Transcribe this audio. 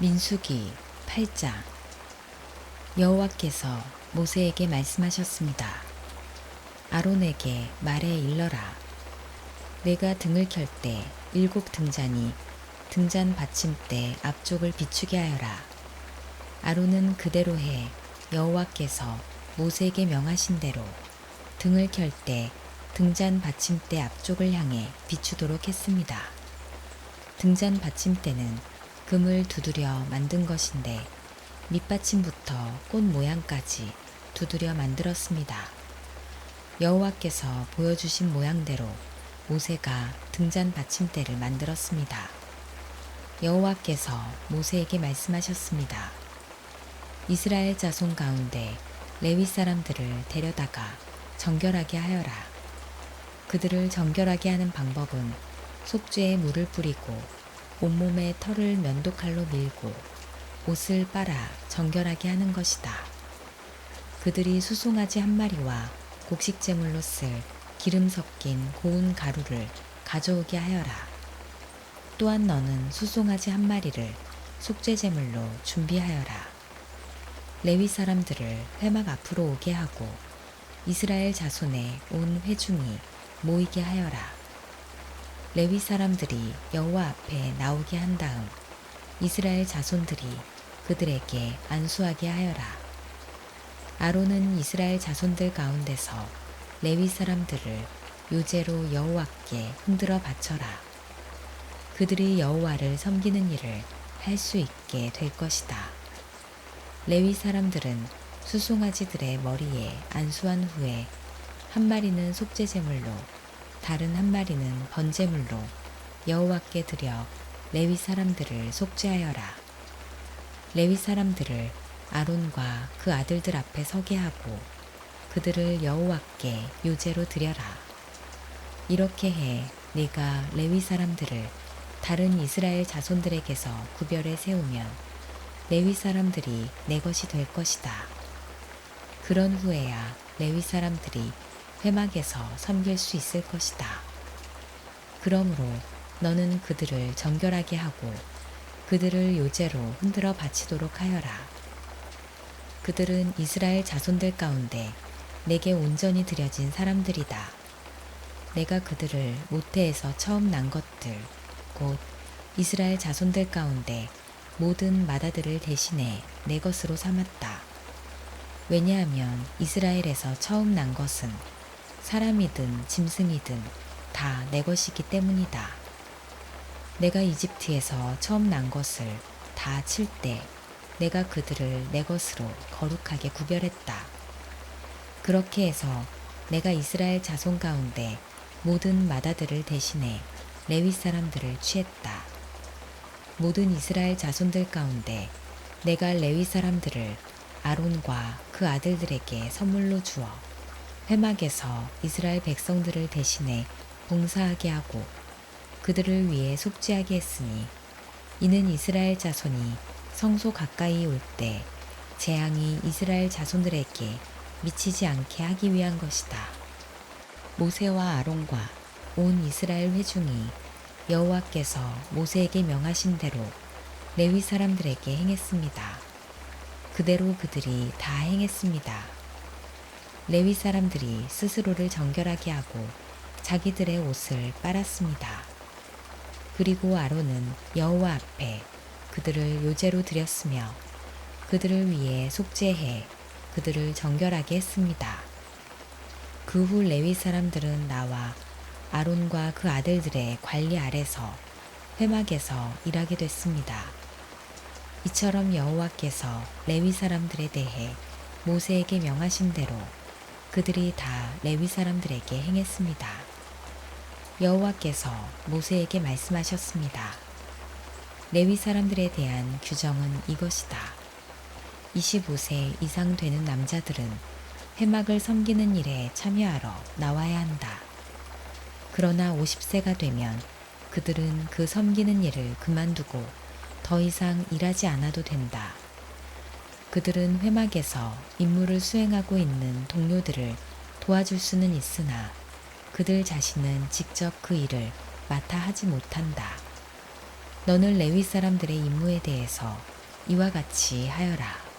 민수기 8장 여호와께서 모세에게 말씀하셨습니다. 아론에게 말해 일러라. 내가 등을 켤 때 일곱 등잔이 등잔 받침대 앞쪽을 비추게 하여라. 아론은 그대로 해 여호와께서 모세에게 명하신 대로 등을 켤 때 등잔 받침대 앞쪽을 향해 비추도록 했습니다. 등잔 받침대는 금을 두드려 만든 것인데 밑받침부터 꽃 모양까지 두드려 만들었습니다. 여호와께서 보여주신 모양대로 모세가 등잔 받침대를 만들었습니다. 여호와께서 모세에게 말씀하셨습니다. 이스라엘 자손 가운데 레위 사람들을 데려다가 정결하게 하여라. 그들을 정결하게 하는 방법은 속죄에 물을 뿌리고 온몸에 털을 면도칼로 밀고 옷을 빨아 정결하게 하는 것이다. 그들이 수송아지 한 마리와 곡식제물로 쓸 기름 섞인 고운 가루를 가져오게 하여라. 또한 너는 수송아지 한 마리를 속죄제물로 준비하여라. 레위 사람들을 회막 앞으로 오게 하고 이스라엘 자손의 온 회중이 모이게 하여라. 레위 사람들이 여호와 앞에 나오게 한 다음 이스라엘 자손들이 그들에게 안수하게 하여라. 아론은 이스라엘 자손들 가운데서 레위 사람들을 요제로 여호와께 흔들어 바쳐라. 그들이 여호와를 섬기는 일을 할 수 있게 될 것이다. 레위 사람들은 수송아지들의 머리에 안수한 후에 한 마리는 속죄제물로 다른 한 마리는 번제물로 여호와께 드려 레위 사람들을 속죄하여라. 레위 사람들을 아론과 그 아들들 앞에 서게 하고 그들을 여호와께 요제로 드려라. 이렇게 해 네가 레위 사람들을 다른 이스라엘 자손들에게서 구별해 세우면 레위 사람들이 내 것이 될 것이다. 그런 후에야 레위 사람들이 회막에서 섬길 수 있을 것이다. 그러므로 너는 그들을 정결하게 하고 그들을 요제로 흔들어 바치도록 하여라. 그들은 이스라엘 자손들 가운데 내게 온전히 드려진 사람들이다. 내가 그들을 모태에서 처음 난 것들, 곧 이스라엘 자손들 가운데 모든 마다들을 대신해 내 것으로 삼았다. 왜냐하면 이스라엘에서 처음 난 것은 사람이든 짐승이든 다 내 것이기 때문이다. 내가 이집트에서 처음 난 것을 다 칠 때 내가 그들을 내 것으로 거룩하게 구별했다. 그렇게 해서 내가 이스라엘 자손 가운데 모든 마다들을 대신해 레위 사람들을 취했다. 모든 이스라엘 자손들 가운데 내가 레위 사람들을 아론과 그 아들들에게 선물로 주어 회막에서 이스라엘 백성들을 대신해 봉사하게 하고 그들을 위해 속죄하게 했으니 이는 이스라엘 자손이 성소 가까이 올 때 재앙이 이스라엘 자손들에게 미치지 않게 하기 위한 것이다. 모세와 아론과 온 이스라엘 회중이 여호와께서 모세에게 명하신 대로 레위 사람들에게 행했습니다. 그대로 그들이 다 행했습니다. 레위 사람들이 스스로를 정결하게 하고 자기들의 옷을 빨았습니다. 그리고 아론은 여호와 앞에 그들을 요제로 드렸으며 그들을 위해 속죄해 그들을 정결하게 했습니다. 그 후 레위 사람들은 나와 아론과 그 아들들의 관리 아래서 회막에서 일하게 됐습니다. 이처럼 여호와께서 레위 사람들에 대해 모세에게 명하신 대로 그들이 다 레위 사람들에게 행했습니다. 여호와께서 모세에게 말씀하셨습니다. 레위 사람들에 대한 규정은 이것이다. 25세 이상 되는 남자들은 회막을 섬기는 일에 참여하러 나와야 한다. 그러나 50세가 되면 그들은 그 섬기는 일을 그만두고 더 이상 일하지 않아도 된다. 그들은 회막에서 임무를 수행하고 있는 동료들을 도와줄 수는 있으나 그들 자신은 직접 그 일을 맡아 하지 못한다. 너는 레위 사람들의 임무에 대해서 이와 같이 하여라.